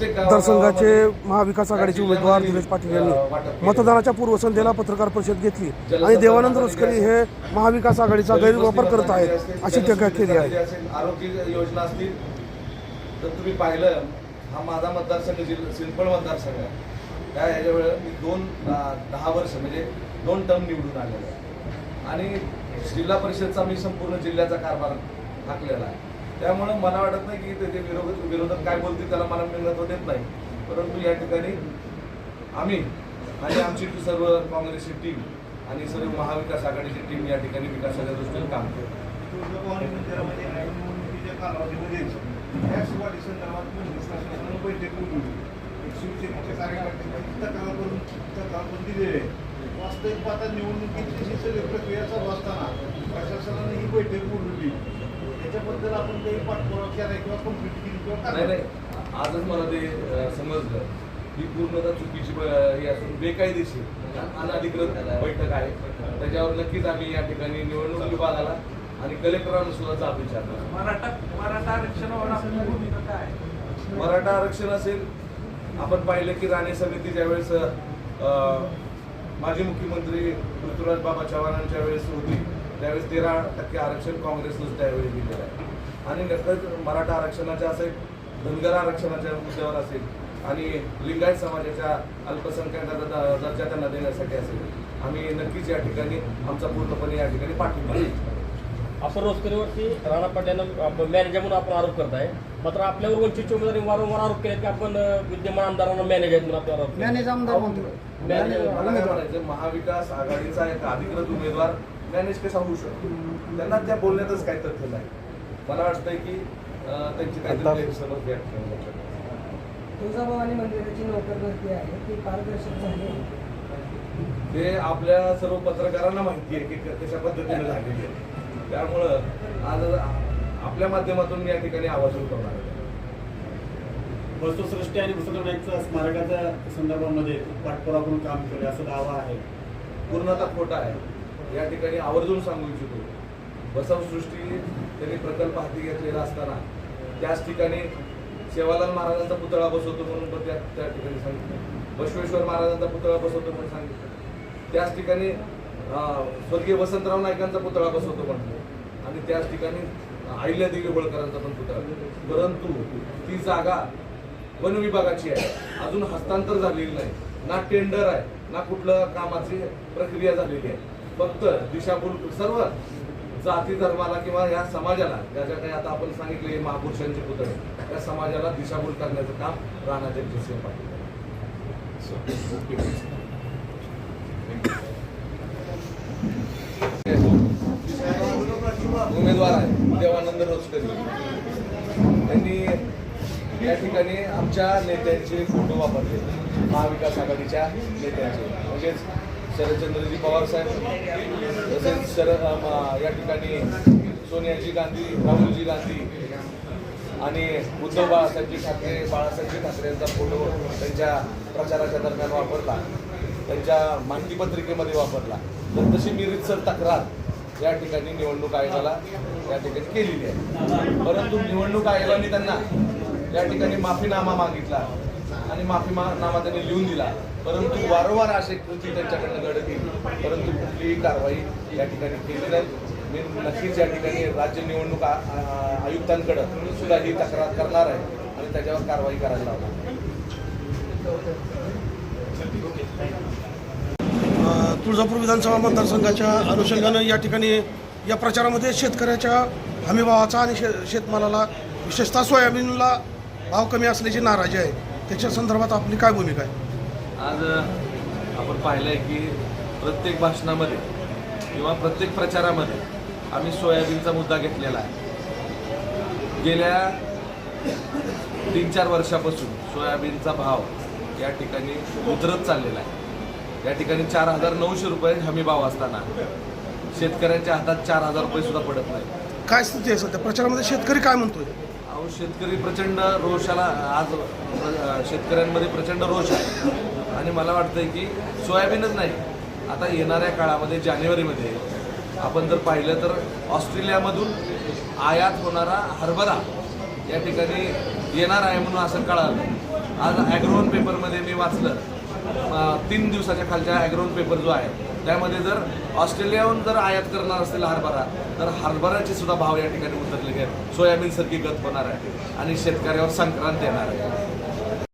मतदारसंघाचे महाविकास आघाडीचे उमेदवार दिनेश पाटील यांनी. मतदानाच्या पूर्वसंध्येला पत्रकार परिषद घेतली. आणि देवानंद रुचकरी हे महाविकास आघाडीचा गैरवापर करत आहेत अशी टीका केली आहे. आरोग्य योजना असतील तर तुम्ही पाहिलं हा माझा मतदारसंघ जिल्हा सिंपळ मतदारसंघ आहे. त्या ह्याच्या वेळेला मी दोन दहा वर्ष म्हणजे दोन टर्म निवडून आलेलो आहे. आणि जिल्हा परिषदचा मी संपूर्ण जिल्ह्याचा कारभार हाकलेला आहे. त्यामुळं मला वाटत नाही की ते विरोध विरोधक काय बोलतील त्याला मला मिळत देत नाही. परंतु या ठिकाणी आम्ही आणि आमची सर्व काँग्रेसची टीम आणि सर्व महाविकास आघाडीची टीम या ठिकाणी विकासाच्या दृष्टीने काम करतो. मंदिरामध्ये वास्तविक पाहता निवडणुकीची प्रक्रिया चालू असताना प्रशासनाने ही बैठक बोलवली. त्याच्याबद्दल आपण काही पाठपुरावा केला किंवा कंप्लीट केली किंवा नाही नाही. आजच मला ते समजलं. ही पूर्णतः चुकीची हे असून बेकायदेशीर अनधिकृत बैठक आहे. त्याच्यावर नक्कीच आम्ही या ठिकाणी निवडणूक विभागाला आणि कलेक्टरांना सुद्धा जाब विचारला मराठा मराठा आरक्षणावर आपली भूमिका काय आहे? मराठा आरक्षण असेल आपण पाहिलं की राणे समिती ज्यावेळेस अं, माजी मुख्यमंत्री पृथ्वीराज बाबा चव्हाणांच्या वेळेस होती त्यावेळेस तेरा टक्के आरक्षण काँग्रेसनंच त्यावेळी दिलेलं आहे आणि नक्कीच मराठा आरक्षणाच्या असेल धनगर आरक्षणाच्या मुद्द्यावर असेल आणि लिंगायत समाजाच्या अल्पसंख्याकाचा दर्जा त्यांना देण्यासाठी असेल आम्ही नक्कीच या ठिकाणी आमचा पूर्णपणे या ठिकाणी पाठिंबा. आपण रोजकरीवरती राणा पाट्यांना मॅनेजर म्हणून आपण आरोप करताय मात्र आपल्यावर वंचितचे उमेदवारी वारंवार आरोप केले की आपण विद्यमान आमदारांना मॅनेज आहेत म्हणून आपल्यावर आरोप केले. मॅनेज आमदार म्हणतो महाविकास आघाडीचा एक अधिकृत उमेदवार मॅनेज कसा होऊ शकतो त्यांना त्या बोलण्यातच काही तथ्य नाही. मला वाटतंय की त्यांची काहीतरी. तुळजाभवानी मंदिराची नोकर भरती आहे ती पारदर्शक झाली आहे. ते आपल्या सर्व पत्रकारांना माहिती आहे की कशा पद्धतीने झालेली आहे. त्यामुळं आज आपल्या माध्यमातून मी या ठिकाणी आवाज उठवणार आहे. वस्तुसृष्टी आणि पुस्तकांच्या स्मारकाच्या संदर्भामध्ये पाठपुरावा करून काम केले असा दावा आहे. पूर्णतः खोटा आहे. या ठिकाणी आवर्जून सांगू इच्छितो. बसवसृष्टी त्यांनी प्रकल्प हाती घेतलेला असताना त्याच ठिकाणी सेवालाल महाराजांचा पुतळा बसवतो म्हणून पण त्या त्या ठिकाणी सांगितलं. बसवेश्वर महाराजांचा पुतळा बसवतो म्हणून सांगितलं. त्याच ठिकाणी स्वर्गीय वसंतराव नायकांचा पुतळा बसवतो म्हणतो आणि त्याच ठिकाणी अहिल्यादेवी होळकरांचा पण पुतळा. परंतु ती जागा वन विभागाची आहे. अजून हस्तांतर झालेली नाही. ना टेंडर आहे ना कुठलं कामाची प्रक्रिया झालेली आहे. फक्त दिशाभूल सर्व जाती धर्माला किंवा या समाजाला ज्या ज्या काही आता आपण सांगितले महापुरुषांचे पुतळे त्या समाजाला दिशाभूल करण्याचं काम राणा जगजितसिंह पाटील उमेदवार आहे देवानंद रोजकरी. त्यांनी या ठिकाणी आमच्या नेत्यांचे फोटो वापरले. महाविकास आघाडीच्या नेत्यांचे. म्हणजेच शरदचंद्रजी पवार साहेब तसेच शरद या ठिकाणी सोनियाजी गांधी राहुलजी गांधी आणि उद्धव बाळासाहेबजी ठाकरे बाळासाहेबजी ठाकरे यांचा फोटो त्यांच्या प्रचाराच्या दरम्यान वापरला त्यांच्या माहितीपत्रिकेमध्ये वापरला. तर तशी मी रितसर तक्रार या ठिकाणी निवडणूक आयोगाला या ठिकाणी केलेली आहे. परंतु निवडणूक आयोगाने त्यांना या ठिकाणी माफीनामा मागितला. आणि माफीनामा त्यांनी लिहून दिला. परंतु वारंवार असे कृती त्यांच्याकडनं घडत येईल परंतु कुठलीही कारवाई या ठिकाणी केली नाही. मी नक्कीच या ठिकाणी राज्य निवडणूक आ- आयुक्तांकडं सुद्धा ही तक्रार करणार आहे आणि त्याच्यावर कारवाई करायला लावणार तुळजापूर विधानसभा मतदारसंघाच्या अनुषंगानं या ठिकाणी या प्रचारामध्ये शेतकऱ्याच्या हमीभावाचा आणि शे शेतमालाला विशेषतः सोयाबीनला भाव कमी असल्याची नाराजी आहे. त्याच्या संदर्भात आपली काय भूमिका आहे? आज आपण पाहिलंय की प्रत्येक भाषणामध्ये किंवा प्रत्येक प्रचारामध्ये आम्ही सोयाबीनचा मुद्दा घेतलेला आहे. गेल्या तीन चार वर्षापासून सोयाबीनचा भाव या ठिकाणी उतरत चाललेला आहे. या ठिकाणी चार हजार नऊशे रुपये हमी भाव असताना शेतकऱ्यांच्या हातात चार हजार रुपये सुद्धा पडत नाही. काय स्थिती आहे सध्या? प्रचारामध्ये शेतकरी काय म्हणतोय? अहो शेतकरी प्रचंड रोषाला आज शेतकऱ्यांमध्ये प्रचंड रोष आहे. आणि मला वाटतंय की सोयाबीनच नाही. आता येणाऱ्या काळामध्ये जानेवारीमध्ये आपण जर पाहिलं तर ऑस्ट्रेलियामधून आयात होणारा हरभरा या ठिकाणी येणार आहे म्हणून असं कळालं. आज ॲग्रोन पेपरमध्ये मी वाचलं. तीन दिवसाच्या खालच्या ॲग्रोन पेपर जो आहे त्यामध्ये जर ऑस्ट्रेलियाहून जर आयात करणार असतील हरभरा तर हरभऱ्याचे सुद्धा भाव या ठिकाणी उतरले आहेत. सोयाबीन सारखी गत होणार आहे आणि शेतकऱ्यावर संक्रांत येणार आहे.